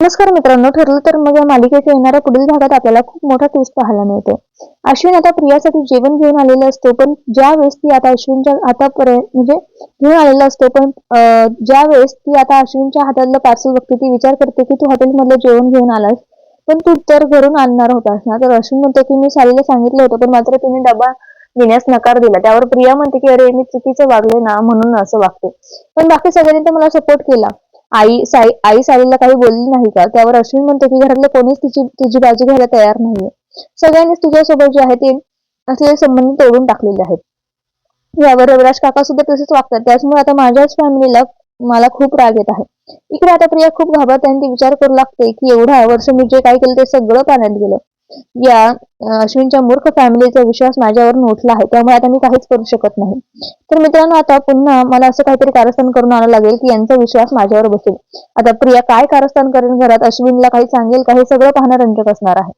नमस्कार मित्रांनो ठरलं तर मग या मालिकेच्या येणाऱ्या पुढील भागात आपल्याला खूप मोठा ट्विस्ट पाहायला मिळतो. अश्विन आता प्रियासाठी जेवण घेऊन आलेला असतो पण ज्या वेळेस ती आता अश्विनच्या हातापर्यंत म्हणजे घेऊन आलेला असतो पण ज्या वेळेस ती आता अश्विनच्या हातातलं पार्सल बघते ती विचार करते की तू हॉटेलमधलं जेवण घेऊन आलास पण तू तर घरून आणणार होतास ना? तर अश्विन म्हणतो की मी सालीला सांगितलं होतं पण मात्र तिने डबा देण्यास नकार दिला. त्यावर प्रिया म्हणते की अरे मी चुकीचं वागले ना म्हणून असं वागते. पण बाकी सगळ्यांनी तर मला सपोर्ट केला. आई साई आई साईला काही बोलली नाही का? त्यावर अश्विन म्हणतो की घरातलं कोणीच तिची तुझी बाजू घ्यायला तयार नाहीये. सगळ्यांनीच तुझ्यासोबत जे आहे ते असलेले संबंध तोडून टाकलेले आहेत. यावर रविराज काका सुद्धा तसेच वागतात. त्याचमुळे आता माझ्याच फॅमिलीला मला खूप राग येत आहे. इकडे आता प्रिया खूप घाबरते आणि ती विचार करू लागते की एवढ्या वर्ष मी जे काय केलं ते सगळं पाण्यात गेलं. या अश्विनच्या मूर्ख फॅमिलीचा विश्वास माझ्यावर उठला आहे त्यामुळे आता मी काहीच करू शकत नाही. तर मित्रांनो आता पुन्हा मला असं काहीतरी कारस्थान करून आणावं लागेल की यांचा विश्वास माझ्यावर बसेल. आता प्रिया काय कारस्थान करेल घरात? अश्विनला काही सांगेल का? हे सगळं पाहणं रंजक असणार आहे.